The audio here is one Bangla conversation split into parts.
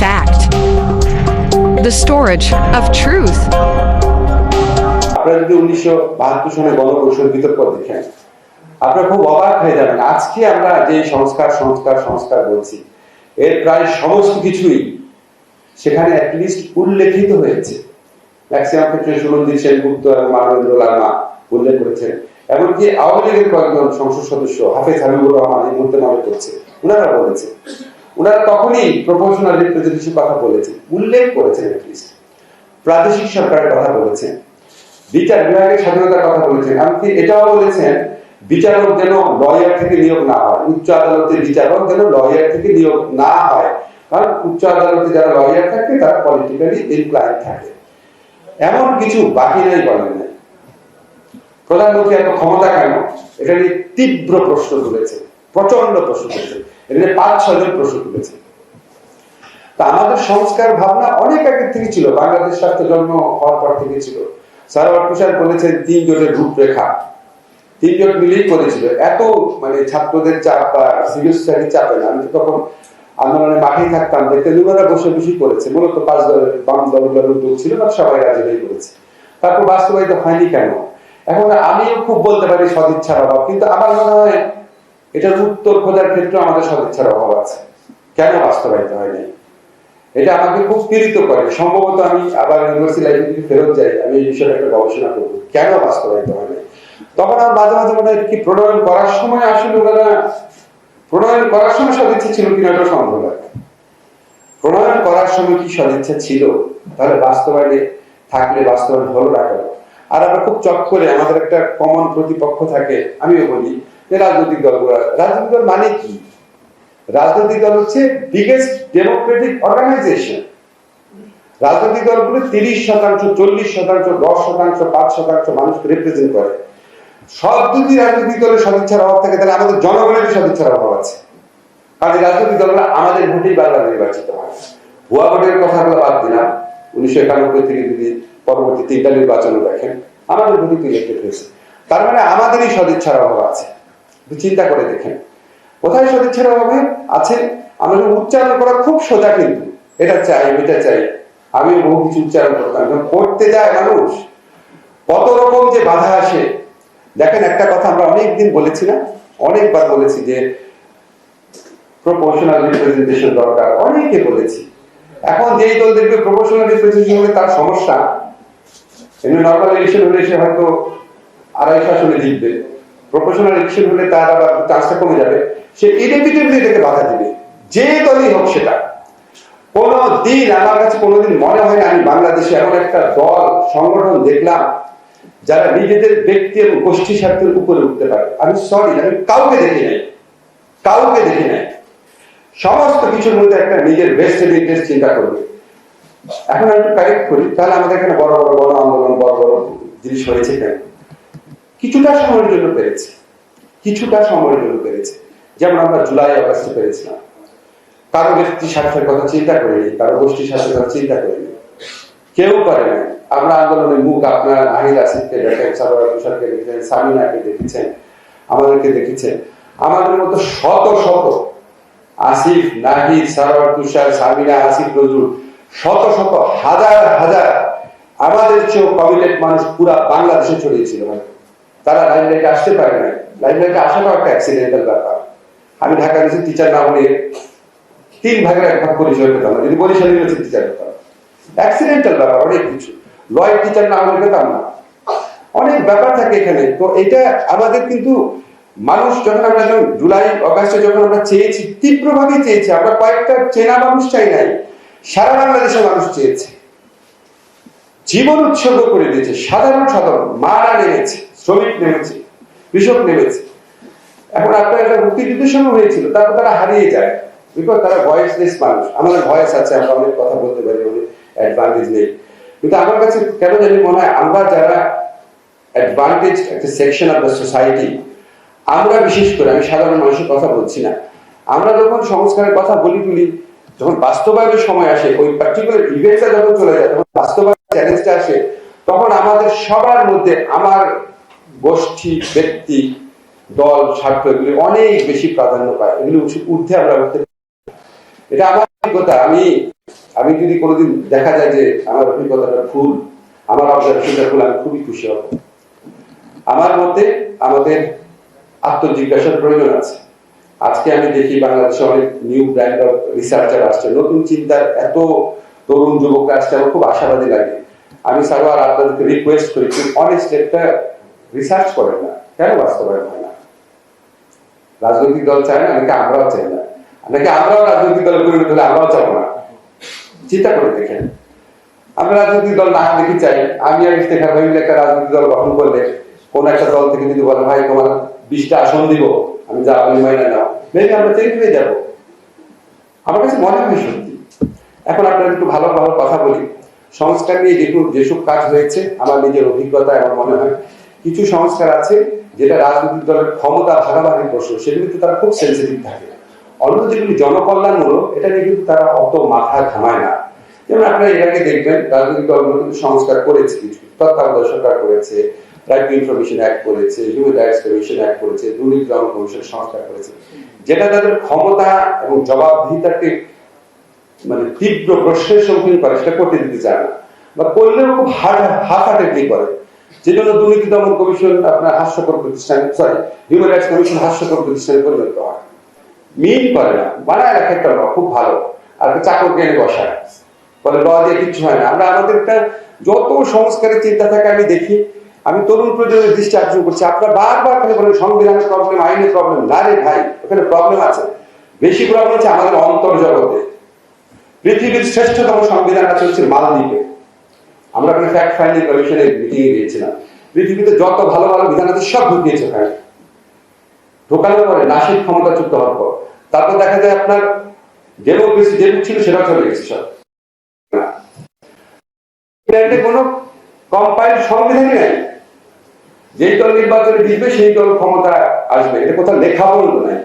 fact. The storage of truth. আপনারা যদি উনিশশো বাহাত্তর গণকৌশল বিতর্ক দেখেন খুব অবাক হয়ে যাবেন আজকে আমরা যে সংস্কার সংস্কার সংস্কার বলছি, এর প্রায় সমস্ত কিছুই সেখানে অ্যাটলিস্ট উল্লেখিত হয়েছে ম্যাক্সিমাম ক্ষেত্রে এবং মানবেন্দ্র উল্লেখ করেছেন এমনকি আওয়ামী লীগের কয়েকজন সংসদ সদস্য, হাফেজ হাবিবুর রহমান এই মুহূর্তে মনে করছে ওনারা বলেছেন ওনারা তখনই প্রপোর্শনাল রিপ্রেজেন্টেশন কথা বলেছেন, উল্লেখ করেছেন অ্যাটলিস্ট প্রাদেশিক সরকারের কথা বলেছেন, বিচার বিভাগের স্বাধীনতার কথা বলেছেন, এমনকি এটাও বলেছেন, বিচারক যেন লয়ার থেকে নিয়োগ না হয়, উচ্চ আদালতের বিচারক যেন লয়ার থেকে নিয়োগ না হয়, কারণ উচ্চ আদালতে যারা লয়ার থাকে, তারা পলিটিক্যালি ইনক্লাইন থাকে। এমন কিছু বাকি নাই বলেন নাই প্রধানমন্ত্রী এত ক্ষমতা কেন? এটা নিয়ে তীব্র প্রশ্ন তুলেছে প্রচণ্ড প্রশ্ন তুলেছে এটা পাঁচ ছয়জন প্রশ্ন তুলেছে। তা আমাদের সংস্কার ভাবনা অনেক আগে থেকে ছিল, বাংলাদেশ রাষ্ট্র জন্ম হওয়ার পর থেকে ছিল। সারওয়ার তুষার বলেছেন তিন জোটের রূপরেখা। তিন জোট মিলেই করেছিল। এত মানে ছাত্রদের চাপ বা সিভিল সোসাইটির চাপে না। আমি তখন আন্দোলনের মাঠেই থাকতাম, দেখতে দুজনেরা বসে বসেই করেছে। মূলত পাঁচ দলের বাম দলগুলোর উদ্যোগ ছিল বা সবাই রাজি হয়ে করেছে। তারপর বাস্তবায়িত হয়নি কেন? এখন আমিও খুব বলতে পারি সদিচ্ছার অভাব, কিন্তু আমার মনে হয় এটার উত্তর খোঁজার ক্ষেত্রে আমাদের সদিচ্ছার অভাব আছে। কেন বাস্তবায়িত হয়নি এটা আমাকে খুব পীড়িত করে। সম্ভবত আমি আবার ইউনিভার্সিটি লাইব্রেরিতে ফেরত যাই, আমি এই বিষয়ে একটা গবেষণা করব। কেন বাস্তবায়িত হয় নাই? তখন আমার মাঝে মাঝে মনে হয়, কি প্রণয়ন করার সময় আসলে ওনারা, প্রণয়ন করার সময় সদিচ্ছা ছিল কিনা এটা সন্দেহ লাগে প্রণয়ন করার সময় কি সদিচ্ছা ছিল? তাহলে বাস্তবায়নে থাকলে বাস্তবায়ন হলো না কেন? আর আমরা খুব চট করে, আমাদের একটা কমন প্রতিপক্ষ থাকে, আমিও বলি যে রাজনৈতিক দলগুলো রাজনৈতিক দল মানে কি? রাজনৈতিক দল হচ্ছে বিগেস্ট ডেমোক্রেটিক অর্গানাইজেশন রাজনৈতিক দলগুলো তিরিশ শতাংশ, চল্লিশ শতাংশ, দশ শতাংশ, পাঁচ শতাংশ মানুষকে রিপ্রেজেন্ট করে। সব যদি রাজনৈতিক দলের সদিচ্ছার অভাব থাকে, তাহলে আমাদের জনগণের সদিচ্ছার অভাব আছে। কারণ এই রাজনৈতিক দলগুলো আমাদের ভোটেই বাংলা নির্বাচিত হয়। ভুয়া ভোটের কথাগুলো বাদ দিলাম। উনিশশো একানব্বই থেকে যদি পরবর্তী তিনটা নির্বাচন দেখেন, আমাদের ভোটই ইলেক্টেড হয়েছে। তার মানে আমাদেরই সদিচ্ছার অভাব আছে। চিন্তা করে দেখেন। কোথায় সদিচ্ছার অভাবে? আছে আমাদের উচ্চারণ করা খুব সোজা কিন্তু, এটা চাই এটা চাই, আমি বহু কিছু উচ্চারণ করতাম। পড়তে যায় মানুষ, কত রকম যে বাধা আসে। দেখেন, একটা কথা আমরা অনেকদিন বলেছি না? অনেকবার বলেছি যে প্রপোর্শনাল রিপ্রেজেন্টেশন দরকার। অনেকে বলেছি। এখন যেই দল দেখবে প্রপোর্শনাল রিপ্রেজেন্টেশন হলে তার সমস্যা। এমনি নর্মাল ইলেকশন হলে সে হয়তো আড়াইশো আসনে জিতবে। প্রফেশনাল ইলেকশন হলে তার আবার চান্সটা কমে যাবে, সে ইনেভিটেবলি এটাকে বাধা দিবে। যে দলই হোক সেটা। কোন দিন আমার কাছে কোনোদিন মনে হয় আমি বাংলাদেশে এমন একটা দল, সংগঠন দেখলাম, যারা নিজেদের ব্যক্তি এবং গোষ্ঠী স্বার্থের উপরে উঠতে পারে। আমি সরি আমি কাউকে দেখি নাই। কাউকে দেখি নাই। সমস্ত কিছুর মধ্যে একটা নিজের বেস্টেড ইন্টারেস্ট চিন্তা করবে। এখন আমি একটু কারেক্ট করি, তাহলে আমাদের এখানে বড় বড় বড় আন্দোলন, বড় বড় জিনিস হয়েছে কেন? কিছুটা সময়ের জন্য পেরেছে। কিছুটা সময়ের জন্য পেরেছে। যেমন আমরা জুলাই আগস্টে পেরেছিলাম। কারও ব্যক্তি স্বার্থের কথা চিন্তা করিনি, কারও গোষ্ঠী স্বার্থের কথা চিন্তা করিনি। কেউ করে না আমরা আন্দোলনের মুখ আপনার আহিল আসিফকে দেখেন তুষারকে দেখেছেন, সামিনাকে দেখেছেন, আমাদেরকে দেখেছেন। আমাদের মতো শত শত আসিফ, নাহিদ, সারোয়ার তুষার, সামিনা, আসিফ, নজরুল, শত শত হাজার হাজার আমাদের চেয়েও কমিটেড মানুষ পুরা বাংলাদেশে ছড়িয়েছিল তারা লাইমলাইটে আসতে পারে না লাইমলাইটে আসাটাও একটা অ্যাক্সিডেন্টাল ব্যাপার। আমি ঢাকা ইউনিভার্সিটি টিচার না হলে তিন ভাগের এক ভাগ পরিচয় পেতাম না। যদি বরিশাল ইউনিভার্সিটি টিচার হতাম অ্যাক্সিডেন্টাল ব্যাপার, অনেক কিছু। লয়ের টিচার না হলে পেতাম না। অনেক ব্যাপার থাকে এখানে। তো এটা আমাদের কিন্তু মানুষ যখন আমরা যখন জুলাই, অগাস্টে যখন আমরা চেয়েছি, তীব্রভাবে চেয়েছি, আমরা কয়েকটা চেনা মানুষ চাই নাই, সারা বাংলাদেশের মানুষ চেয়েছে। জীবন উৎসর্গ করে দিয়েছে, সাধারণ সাধারণ, মারা নেমেছে। শ্রমিক নেমেছে, কৃষক নেমেছে। এখন আপনার একটা মুক্তিযুদ্ধের সময় হয়েছিল, তারপর তারা হারিয়ে যায়। বিকজ তারা ভয়েসলেস মানুষ। আমাদের ভয়েস আছে, আমরা অনেক কথা বলতে পারি, অনেক অ্যাডভান্টেজ নেই। কিন্তু আমার কাছে কেন জানি মনে হয়, আমরা যারা অ্যাডভান্টেজ একটা সেকশন অফ দ্য সোসাইটি আমরা বিশেষ করে, আমি সাধারণ মানুষের কথা বলছি না, আমরা যখন সংস্কারের কথা বলি তুলি যখন বাস্তবায়নের সময় আসে, ওই পার্টিকুলার ইভেন্টটা যখন চলে যায়, তখন বাস্তবায়ন চ্যালেঞ্জটা আসে, তখন আমাদের সবার মধ্যে আমার গোষ্ঠী, ব্যক্তি, দল, স্বার্থ এগুলি অনেক বেশি প্রাধান্য পায়। এগুলি উঠে আমরা উঠতে এটা আমার অভিজ্ঞতা। আমি আমি যদি কোনোদিন দেখা যায় যে আমার অভিজ্ঞতাটা ভুল, আমার অবজারভেশনটা ভুল, আমি খুবই খুশি হব। আমার মতে আমাদের আত্মজিজ্ঞাসার প্রয়োজন আছে। আজকে আমি দেখি বাংলাদেশে অনেক নিউ ব্র্যান্ড অফ রিসার্চার আসছে। নতুন চিন্তার এত তরুণ যুবকরা আসছে, আমার খুব আশাবাদী লাগে। আমি সারোয়ার আপনাদেরকে রিকোয়েস্ট করি খুব অনেস্ট একটা রিসার্চ করেন না, কেন বাস্তবায়ন হয় না? রাজনৈতিক দল চায় না, নাকি আমরাও চাই না? নাকি আমরাও রাজনৈতিক দলে পরিণত হলে আমরাও চাবো না? চিন্তা করে দেখেন। আমরা রাজনৈতিক দল না দেখি চাই, আমি আর ইফতেখার ভাই একটা রাজনৈতিক দল গঠন করলে কোন একটা দল থেকে যদি বলে, ভাই, তোমার বিশটা আসন দিব, আমি যা বলি মাইনা নাও। মেবি আমরা চেঞ্জ হয়ে যাব। আমার কাছে মনে হয় সত্যি। এখন আপনার একটু ভালো ভালো কথা বলি। সংস্কার নিয়ে যেটুকু যেসব কাজ হয়েছে, আমার নিজের অভিজ্ঞতা আমার মনে হয় কিছু সংস্কার আছে যেটা রাজনৈতিক দলের ক্ষমতা ভাগাভাগি প্রশ্ন সেগুলিতে তারা খুব সেন্সিটিভ থাকে। অন্য যেগুলি জনকল্যাণমূলক, এটা নিয়ে কিন্তু তারা অত মাথা ঘামায় না। যেমন আপনারা এর আগে দেখবেন, রাজনৈতিক দলগুলো কিন্তু সংস্কার করেছে কিছু। তত্ত্বাবধায়ক সরকার করেছে রাইট টু ইনফরমেশন অ্যাক্ট করেছে হিউম্যান রাইটস কমিশন অ্যাক্ট করেছে, দুর্নীতি দমন কমিশন সংস্কার করেছে। যেটা তাদের ক্ষমতা এবং জবাবদিহিতাকে মানে তীব্র প্রশ্নের সম্মুখীন করে, সেটা করতে দিতে চায় না। বা করলেও খুব হার্ড হাফ হার্টেডলি করে। যে জন্য দুর্নীতি দমন কমিশন আপনার হাস্যকর প্রতিষ্ঠান সরি হিউম্যান রাইটস কমিশন হাস্যকর প্রতিষ্ঠানে পরিণত হয়। করে না, বানায় রাখে খুব ভালো। আর বসায়। ল দিয়ে হয় না। আমরা আমাদের একটা যত সংস্কারের চিন্তা থাকে আমি দেখি। আমি তরুণ প্রজন্মের দৃষ্টি আকর্ষণ করছি। আপনারা বারবার খালি বলেন, সংবিধানের প্রবলেম আইনের প্রবলেম না রে ভাই, ওখানে প্রবলেম আছে। বেশি প্রবলেম হচ্ছে আমাদের অন্তর জগতে পৃথিবীর শ্রেষ্ঠতম সংবিধান আছে হচ্ছে মালদ্বীপে। আমরা ওখানে ফ্যাক্ট ফাইন্ডিং কমিশনের মিটিং গিয়েছিলাম। পৃথিবীতে যত ভালো ভালো বিধান আছে, সব ঢুকিয়েছে ওখানে ঢোকানোর পরে হওয়ার পর। তারপর দেখা যায় আপনার ডেমোক্রেসি ছিল সেটা চলে গেছে সব। ইংল্যান্ডে কোনো কম্পাইল সংবিধানই নাই। যেই দল নির্বাচনে জিতবে, সেই দল ক্ষমতা আসবে। এটা কোথাও লেখা বলতো নাই।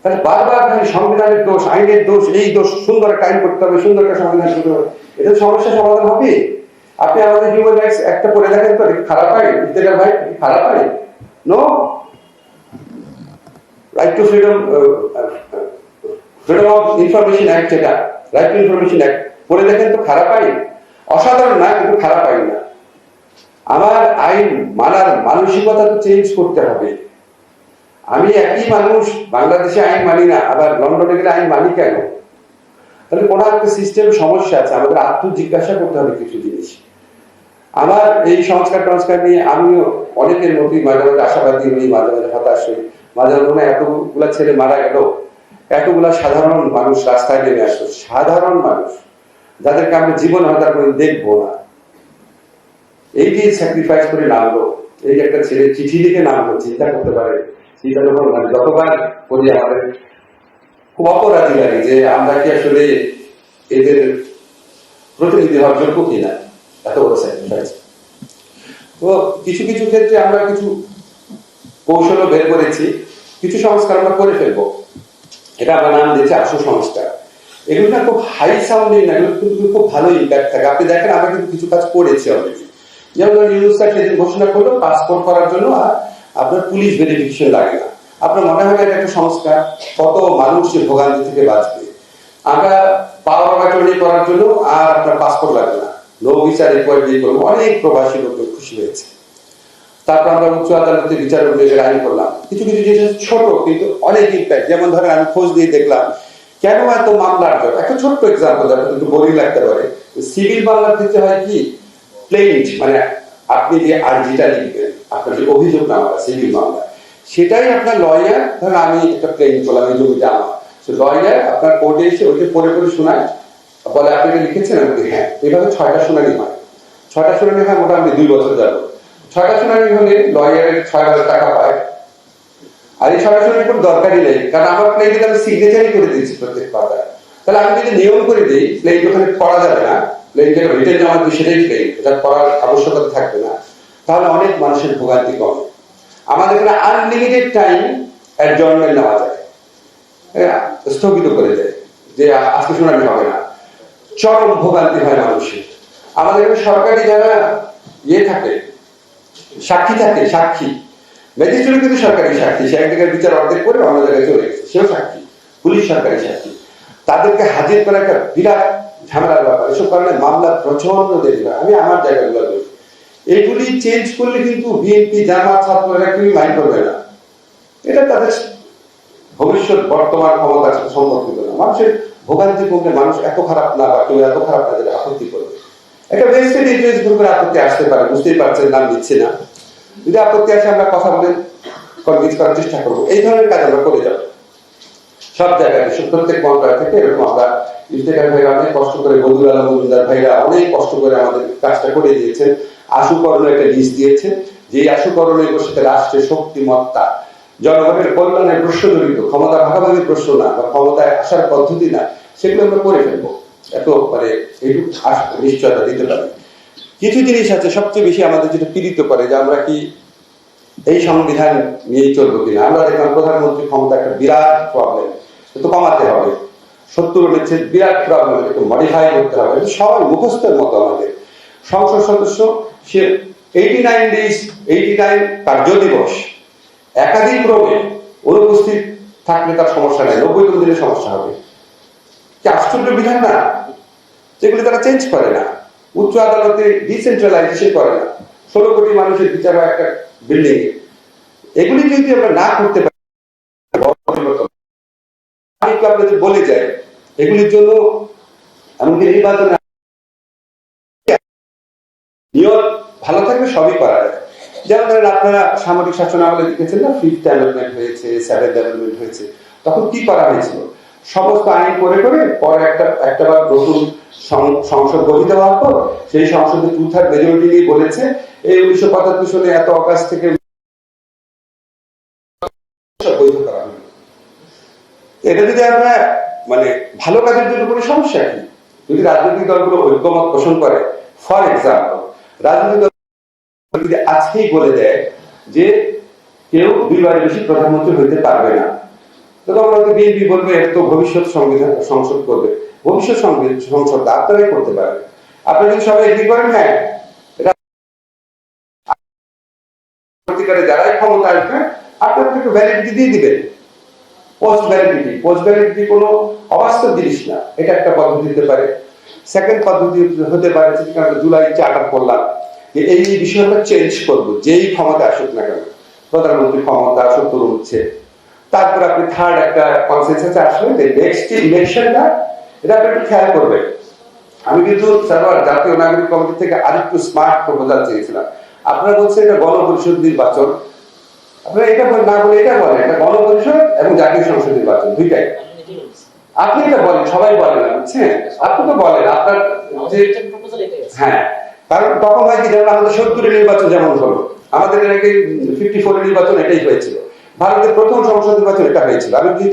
তাহলে বারবার খালি সংবিধানের দোষ, আইনের দোষ, এই দোষ সুন্দর একটা আইন করতে হবে, সুন্দর একটা সংবিধান করতে হবে। এটা সমস্যা সমাধান হবে। আপনি আমাদের হিউম্যান রাইটস একটা পড়ে দেখেন তো খারাপ আইন? ইত্তেকার ভাই খারাপ আইন? No right to freedom freedom of information act যেটা রাইট টু ইনফরমেশন অ্যাক্ট পড়ে দেখেন তো খারাপ আইন। অসাধারণ না, কিন্তু খারাপ আইন না। আমার আইন মানার মানসিকতা তো চেঞ্জ করতে হবে। আমি একই মানুষ, বাংলাদেশে আইন মানি না, আবার লন্ডনে গেলে আইন মানি কেন? তাহলে কোনো একটা সিস্টেম সমস্যা আছে, আমাদের আত্মজিজ্ঞাসা করতে হবে কিছু জিনিস। আমার এই সংস্কার টংস্কার নিয়ে আমিও অনেকের মতোই মাঝে মাঝে আশাবাদী হই, মাঝে মাঝে হতাশ হই। মাঝে মাঝে এতগুলা ছেলে মারা গেল, এতগুলা সাধারণ মানুষ রাস্তায় নেমে আসলো, সাধারণ মানুষ। যাদেরকে আমরা জীবন আর কোনোদিন দেখব না। এই যে স্যাক্রিফাইস করে নামলো, এই যে একটা ছেলে চিঠি লিখে নামলো, চিন্তা করতে পারে যখন মানে কিছু কিছু ক্ষেত্রে আমরা কিছু কৌশলও বের করেছি, কিছু সংস্কার আমরা করে ফেলব। এটা আমরা নাম দিয়েছি আশু সংস্কার। এগুলো না খুব হাই সাউন্ডিং না এগুলো কিন্তু খুব ভালো ইম্প্যাক্ট থাকে। আপনি দেখেন, আমরা কিন্তু কিছু কাজ করেছি অলরেডি যেমন ঘোষণা করল পাসপোর্ট করার জন্য আর আপনার পুলিশ ভেরিফিকেশন লাগে না। আপনার মনে হয় এটা একটা সংস্কার? কত মানুষ ভোগান্তি থেকে বাঁচবে? আমরা পাওয়ার অ্যাটর্নি করার জন্য আর আপনার পাসপোর্ট লাগবে না। নো বিচার করব অনেক প্রবাসী খুশি হয়েছে। তারপর আমরা উচ্চ আদালতে বিচার অভিযোগের আইন করলাম। কিছু কিছু জিনিস ছোট, কিন্তু অনেক ইম্প্যাক্ট যেমন ধরেন, আমি খোঁজ দিয়ে দেখলাম, কেন এত মামলার জট একটা ছোট্ট এক্সাম্পল কিন্তু বোরিং লাগতে পারে। সিভিল মামলার ক্ষেত্রে হয় কি? প্লেন্ট মানে আপনি যে আর্জিটা লিখবেন, আপনার যে অভিযোগ নামা সিভিল মামলা, সেটাই আপনার লয়ার ধরেন আমি একটা প্লেন করলাম এই জমিটা আমার। লয়ার আপনার কোর্টে এসে ওইটা পড়ে পড়ে শোনায়, বলে, আপনি এটা লিখেছেন? আমি হ্যাঁ। এইভাবে ছয়টা শুনানি হয়। ছয়টা শুনানি হয় মোটামুটি দুই বছর যাব ছয়টা শুনানি হলে লয়ারের ছয় হাজার টাকা পায়। আর এই ছয়টা শুনানি কোনো দরকারই নেই, কারণ আমার প্লেনটিতে আমি সিগনেচারই করে দিয়েছি প্রত্যেক পাতায়। তাহলে আমি যদি নিয়ম করে দিই প্লেন ওখানে করা যাবে না। প্লেন জমা দিই সেটাই প্লেন এটা পড়ার আবশ্যকতা থাকবে না। তাহলে অনেক মানুষের ভোগান্তি কমে। আমাদের এখানে আনলিমিটেড টাইম অ্যাডজর্নমেন্ট নেওয়া যায়। স্থগিত করে দেয় যে আজকে শুনানি হবে না। চরম ভোগান্তি হয় মানুষের। আমাদের এখানে সরকারি যারা ইয়ে থাকে, সাক্ষী থাকে, সাক্ষী। ম্যাজিস্ট্রেট কিন্তু সরকারি সাক্ষী। সে এক জায়গায় বিচার অর্ধেক করে অন্য জায়গায় চলে গেছে, সেও সাক্ষী। পুলিশ সরকারি সাক্ষী। তাদেরকে হাজির করা একটা বিরাট ঝামেলার ব্যাপার এসব কারণে মামলা প্রচণ্ড দেরি হয়। আমি আমার জায়গাগুলো বলি এগুলি চেঞ্জ করলে কিন্তু বিএনপি জামাত, ছাত্ররা কেউ মাইন্ড করবে না। এটা তাদের ভবিষ্যৎ বর্তমান ক্ষমতার সাথে সম্পর্কিত না। মানুষের ভোগান্তি কমলে মানুষ এত খারাপ না বা কেউ এত খারাপ না যেটা আপত্তি করবে। একটা ওয়েস্টেড ইন্টারেস্ট গ্রুপের আপত্তি আসতে পারে, বুঝতেই পারছেন নাম দিচ্ছি না। যদি আপত্তি আসে আমরা কথা বলে কনভিন্স করার চেষ্টা করব। এই ধরনের কাজ আমরা করে যাব। সব জায়গায় সব প্রত্যেক মন্ত্রণালয় থেকে এরকম আমরা ইফতেখার ভাইরা অনেক কষ্ট করে বদুল আলম মজুমদার ভাইরা অনেক কষ্ট করে আমাদের কাজটা করে দিয়েছেন। আশুকরণ একটা লিস্ট দিয়েছে যে আশুকরণের সাথে রাষ্ট্রের শক্তিমত্তা। জনগণের কল্যাণের প্রশ্ন জড়িত। ক্ষমতা ভাগাভাগির প্রশ্ন না বা ক্ষমতায় আসার পদ্ধতি না, সেগুলো আমরা করে ফেলব। এত মানে এইটুকু নিশ্চয়তা দিতে পারি। কিছু জিনিস আছে সবচেয়ে বেশি আমাদের যেটা পীড়িত করে, যে আমরা কি এই সংবিধান নিয়েই চলবো কিনা? আমরা দেখলাম প্রধানমন্ত্রী ক্ষমতা একটা বিরাট প্রবলেম তো কমাতে হবে। সত্তর হচ্ছে বিরাট প্রবলেম একটু মডিফাই করতে হবে। সবাই মুখস্থের মতো আমাদের। সংসদ সদস্য, সে eighty nine days eighty nine কার্য দিবস একাধিক ক্রমে অনুপস্থিত থাকলে তার সমস্যা নেই। নব্বইতম দিনে সমস্যা হবে। কি আশ্চর্য বিধান না? যেগুলি তারা চেঞ্জ করে না। উচ্চ আদালতে ডিসেন্ট্রালাইজেশন করে না। ষোলো কোটি মানুষের বিচার একটা বিল্ডিং এগুলি যদি আমরা না করতে পারি। আমি আপনাদের বলে যাই, এগুলির জন্য এমনকি নির্বাচনে নিয়ত ভালো থাকলে সবই করা যায়। যেমন ধরেন আপনারা সামরিক শাসন আমলে দেখেছেন না ফিফথ ডেভেলপমেন্ট হয়েছে সেভেন ডেভেলপমেন্ট হয়েছে। তখন কি করা হয়েছিল? সমস্ত আইন করে করে পরে একটা একটা বার নতুন সংসদ গঠিত হওয়ার পর সেই সংসদে টু থার্ড মেজরিটি নিয়ে বলেছে, এই উনিশশো পঁচাত্তর সালে এত অগাস্ট থেকে বৈধ করা হলো। এটা যদি আমরা মানে ভালো কাজের জন্য কোনো সমস্যা কি? যদি রাজনৈতিক দলগুলো ঐক্যমত পোষণ করে ফর এক্সাম্পল রাজনৈতিক দল যদি আজকেই বলে দেয় যে কেউ দুইবারের বেশি প্রধানমন্ত্রী হইতে পারবে না, তো তখন হয়তো বিএনপি বলবে তো ভবিষ্যৎ সংবিধান, সংসদ করবে। ভবিষ্যৎ সংসদ আপনারাই করতে পারবেন আপনারা যদি সবাই এগ্রি করেন হ্যাঁ। যারাই ক্ষমতা আসবে আপনারা একটু ভ্যালিডিটি দিয়ে দিবেন। পোস্ট ভ্যালিডিটি পোস্ট ভ্যালিডিটি কোনো অবাস্তব জিনিস না। এটা একটা পদ্ধতি হতে পারে। সেকেন্ড পদ্ধতি হতে পারে আমরা জুলাই চার্টার করলাম যে এই বিষয়টা চেঞ্জ করব, যেই ক্ষমতা আসুক না কেন। প্রধানমন্ত্রী ক্ষমতা সত্তর হচ্ছে। তারপর আপনি থার্ড একটা কনসেন্সাসে আসবেন যে নেক্সট ইলেকশনটা এটা আপনি একটু খেয়াল করবেন। আমি কিন্তু সার্ভার জাতীয় নাগরিক কমিটি থেকে আরেকটু স্মার্ট প্রপোজাল চেয়েছিলাম। আপনারা বলছেন এটা গণপরিষদ নির্বাচন। আপনারা এটা না বলে এটা বলেন, এটা গণপরিষদ এবং জাতীয় সংসদ নির্বাচন, দুইটাই। আপনি এটা বলেন, সবাই বলেন বুঝছেন? আপনি তো বলেন, আপনার হ্যাঁ কারণ তখন হয় কি, যেমন আমাদের সত্তরের নির্বাচন যেমন হলো, আমাদের এর আগে ফিফটি নির্বাচন এটাই হয়েছিল। ভারতের প্রথম সংসদ নির্বাচন এটা হয়েছিল। আমি যদি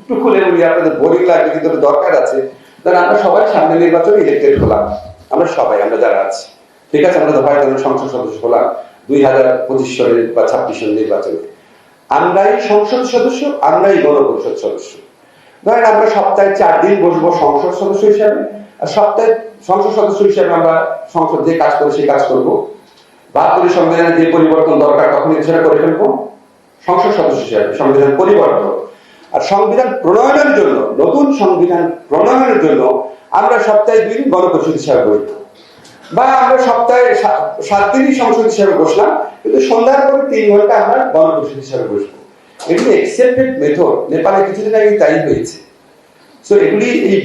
একটু খুলে বলি, আপনাদের বোরিং লাগবে, কিন্তু দরকার আছে। তাহলে আমরা সবাই সামনে নির্বাচনে ইলেক্টেড হলাম। আমরা সবাই, আমরা যারা আছি। ঠিক আছে, আমরা আমরা সংসদ সদস্য হলাম। দুই হাজার পঁচিশ সালের বা ছাব্বিশ সালের নির্বাচনে। আমরাই সংসদ সদস্য, আমরাই গণপরিষদ সদস্য। ধরেন আমরা সপ্তাহে চার দিন বসবো সংসদ সদস্য হিসাবে, আর সপ্তাহে সংসদ সদস্য হিসাবে আমরা সংসদ যে কাজ করে সেই কাজ করব। বাহাত্তরের সংবিধানে যে পরিবর্তন দরকার তখন সেটা করে ফেলব। সংসদ সদস্য হিসাবে, সংবিধান পরিবর্তন। আর সংবিধান প্রণয়নের জন্য, নতুন সংবিধান প্রণয়নের জন্য আমরা সপ্তাহে দুই দিন গণপরিষদ হিসাবে বসবো। বা আমরা সপ্তাহে সাত দিনই সংসদ হিসাবে বসলাম, কিন্তু সন্ধ্যার পরে তিন ঘণ্টা আমরা গণপরিষদ হিসাবে বসবো। এগুলি একসেপ্টেড মেথড নেপালে কিছুদিন আগে তাই হয়েছে। এগুলি, এই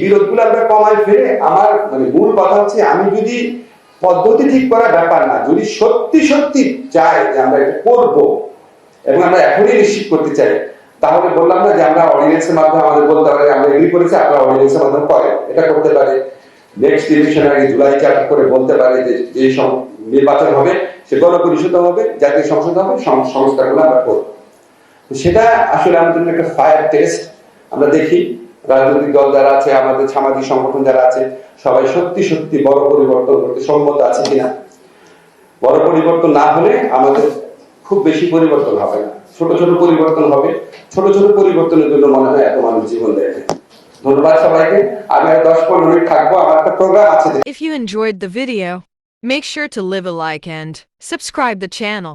আমরা কমায় ফেলে আমার মানে মূল কথা হচ্ছে আমি যদি পদ্ধতি ঠিক ব্যাপার না, যদি সত্যি সত্যি চাই যে আমরা এটা করব এবং আমরা এখনই নিশ্চিত করতে চাই, তাহলে বললাম না যে আমরা অর্ডিনেন্সের মাধ্যমে আমাদের বলতে পারি, আমরা এগ্রি করেছি, আপনারা মাধ্যমে এটা করতে পারে। নেক্সট ইলেকশন আগে জুলাই চার করে বলতে পারে যে যে নির্বাচন হবে, সে গণপরিষদ হবে, জাতীয় সংসদ হবে সং- সংস্থাগুলো আমরা করব। সেটা আসলে আমাদের জন্য একটা ফায়ার টেস্ট আমরা দেখি, রাজনৈতিক দল যারা আছে, আমাদের সামাজিক সংগঠন যারা আছে, সবাই সত্যি সত্যি বড় পরিবর্তন করতে সম্মত আছে কিনা? বড় পরিবর্তন না হলে আমাদের খুব বেশি পরিবর্তন হবে না। ছোট ছোট পরিবর্তন হবে। ছোট ছোট পরিবর্তনের জন্য মনে হয় এত মানুষ জীবন দেয়। ধন্যবাদ সবাইকে আমি আর দশ পনেরো মিনিট থাকবো আমার একটা প্রোগ্রাম আছে If you enjoyed the video, make sure to leave a like and subscribe the channel.